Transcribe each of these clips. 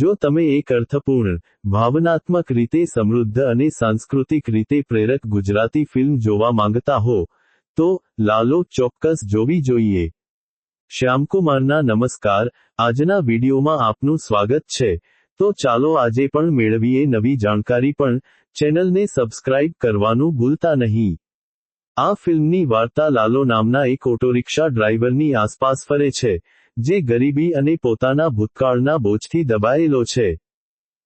જો તમે એક અર્થપૂર્ણ, ભાવનાત્મક રીતે સમૃદ્ધ અને સાંસ્કૃતિક રીતે પ્રેરક ગુજરાતી ફિલ્મ જોવા માંગતા હો, તો લાલો ચોક્કસ જોવી જોઈએ. શ્યામકુમારના નમસ્કાર, આજના વિડીયોમાં આપનું સ્વાગત છે. તો ચાલો આજે પણ મેળવીએ નવી જાણકારી પણ, ચેનલને સબસ્ક્રાઇબ કરવાનું ભૂલતા નહીં. આ ફિલ્મની વાર્તા લાલો નામના એક ઓટોરિક્ષા ડ્રાઈવરની આસપાસ ફરે છે. જે ગરીબી અને પોતાના ભૂતકાળના બોજથી દબાયેલો છે.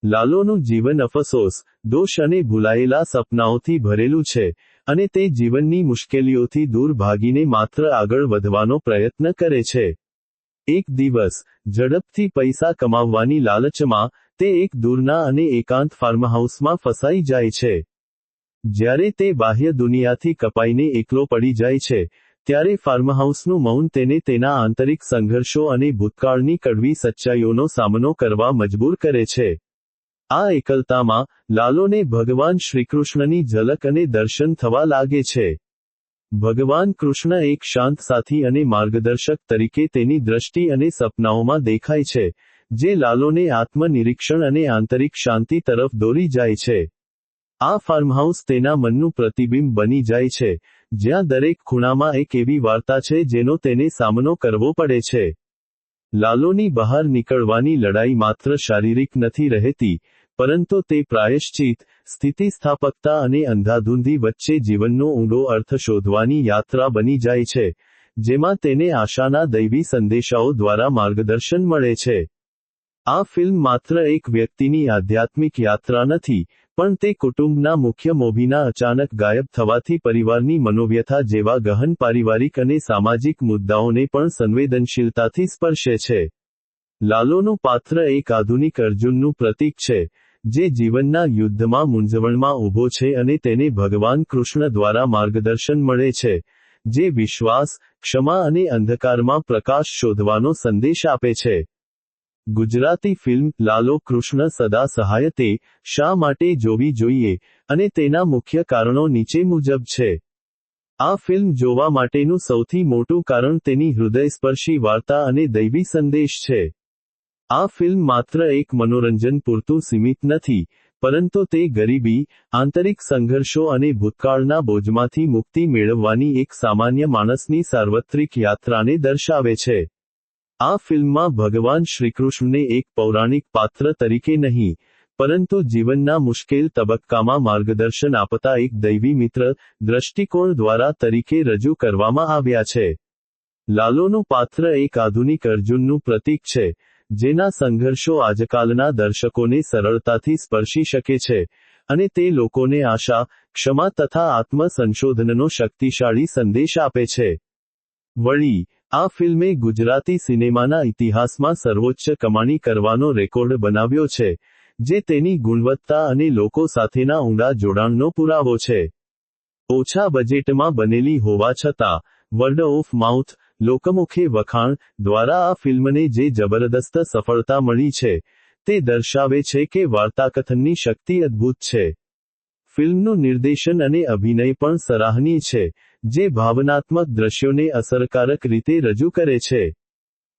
લાલોનું જીવન અફસોસ, દોષ અને ભૂલાયેલા સપનાઓથી ભરેલું છે અને તે જીવનની મુશ્કેલીઓથી દૂર ભાગીને માત્ર આગળ વધવાનો પ્રયત્ન કરે છે. એક દિવસ, ઝડપથી પૈસા કમાવવાની લાલચમાં, તે એક દૂરના અને એકાંત ફાર્મહાઉસમાં ફસાઈ જાય છે. જ્યારે તે બાહ્ય દુનિયાથી કપાઈને એકલો પડી જાય છે ત્યારે ફાર્મહાઉસનું મૌન તેને તેના આંતરિક સંઘર્ષો અને ભૂતકાળની કડવી સચ્ચાઈઓનો સામનો કરવા મજબૂર કરે છે. આ એકલતામાં લાલોને ભગવાન શ્રીકૃષ્ણની ઝલક અને દર્શન થવા લાગે છે. ભગવાન કૃષ્ણ એક શાંત સાથી અને માર્ગદર્શક તરીકે તેની દ્રષ્ટિ અને સપનાઓમાં દેખાય છે, જે લાલોને આત્મનિરીક્ષણ અને આંતરિક શાંતિ તરફ દોરી જાય છે. આ ફાર્મહાઉસ તેના મનનું પ્રતિબિંબ બની જાય છે જ્યાં દરેક ખૂણામાં એક એવી વાર્તા છે જેનો તેને સામનો કરવો પડે છે. લાલોની બહાર નીકળવાની લડાઈ માત્ર શારીરિક નથી રહેતી, પરંતુ તે પ્રાયશ્ચિત, સ્થિતિસ્થાપકતા અને અંધાધૂંધી વચ્ચે જીવનનો ઊંડો અર્થ શોધવાની યાત્રા બની જાય છે, જેમાં તેને આશાના દૈવી સંદેશાઓ દ્વારા માર્ગદર્શન મળે છે. આ ફિલ્મ માત્ર એક વ્યક્તિની આધ્યાત્મિક યાત્રા નથી પણ તે કુટુંબના મુખ્ય મોભીના અચાનક ગાયબ થવાથી પરિવારની મનોવ્યથા જેવા ગહન પારિવારિક અને સામાજિક મુદ્દાઓને પણ સંવેદનશીલતાથી સ્પર્શે છે. લાલોનું પાત્ર એક આધુનિક અર્જુનનું પ્રતીક છે, જે જીવનના યુદ્ધમાં મૂંઝવણમાં ઊભો છે અને તેને ભગવાન કૃષ્ણ દ્વારા માર્ગદર્શન મળે છે, જે વિશ્વાસ, ક્ષમા અને અંધકારમાં પ્રકાશ શોધવાનો સંદેશ આપે છે. ગુજરાતી ફિલ્મ લાલો કૃષ્ણ સદા સહાયતે શા માટે જોવી જોઈએ અને તેના મુખ્ય કારણો નીચે મુજબ છે. આ ફિલ્મ જોવા માટેનું સૌથી મોટું કારણ તેની હૃદયસ્પર્શી વાર્તા અને દૈવી સંદેશ છે. આ ફિલ્મ માત્ર એક મનોરંજન પૂરતું સીમિત નથી, પરંતુ તે ગરીબી, આંતરિક સંઘર્ષો અને ભૂતકાળના બોજમાંથી મુક્તિ મેળવવાની એક સામાન્ય માણસની સાર્વત્રિક યાત્રાને દર્શાવે છે. આ ફિલ્મમાં ભગવાન શ્રીકૃષ્ણને એક પૌરાણિક પાત્ર તરીકે નહીં, પરંતુ જીવનના મુશ્કેલ તબક્કામાં માર્ગદર્શન આપતા એક દૈવી મિત્ર દ્રષ્ટિકોણ દ્વારા તરીકે રજૂ કરવામાં આવ્યા છે. લાલોનું પાત્ર એક આધુનિક અર્જુનનું પ્રતીક છે, જેના સંઘર્ષો આજકાલના દર્શકોને સરળતાથી સ્પર્શી શકે છે, અને તે લોકોને આશા, ક્ષમા તથા આત્મ સંશોધનનો શક્તિશાળી સંદેશ આપે છે. વળી આ ફિલ્મે ગુજરાતી સિનેમાના ઇતિહાસમાં સર્વોચ્ચ કમાણી કરવાનો રેકોર્ડ બનાવ્યો છે, જે તેની ગુણવત્તા અને લોકો સાથેના ઊંડા જોડાણનો પુરાવો છે. ઓછા બજેટમાં બનેલી હોવા છતાં વર્ડ ઓફ માઉથ લોકમુખે વખાણ દ્વારા આ ફિલ્મને જે જબરદસ્ત સફળતા મળી છે, તે દર્શાવે છે કે વાર્તાકથનની શક્તિ અદ્ભુત છે. ફિલ્મનું નિર્દેશન અને અભિનય પણ સરાહનીય છે, જે ભાવનાત્મક દ્રશ્યોને અસરકારક રીતે રજૂ કરે છે.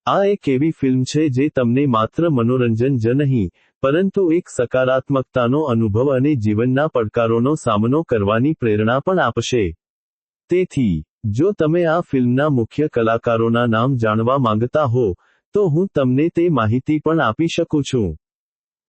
આ એક એવી ફિલ્મ છે જે તમને માત્ર મનોરંજન જ નહીં, પરંતુ એક સકારાત્મકતાનો અનુભવ અને જીવનના પડકારોનો સામનો કરવાની પ્રેરણા પણ આપશે. તેથી, જો તમે આ ફિલ્મના મુખ્ય કલાકારોના નામ જાણવા માંગતા હો, તો હું તમને તે માહિતી પણ આપી શકું છું.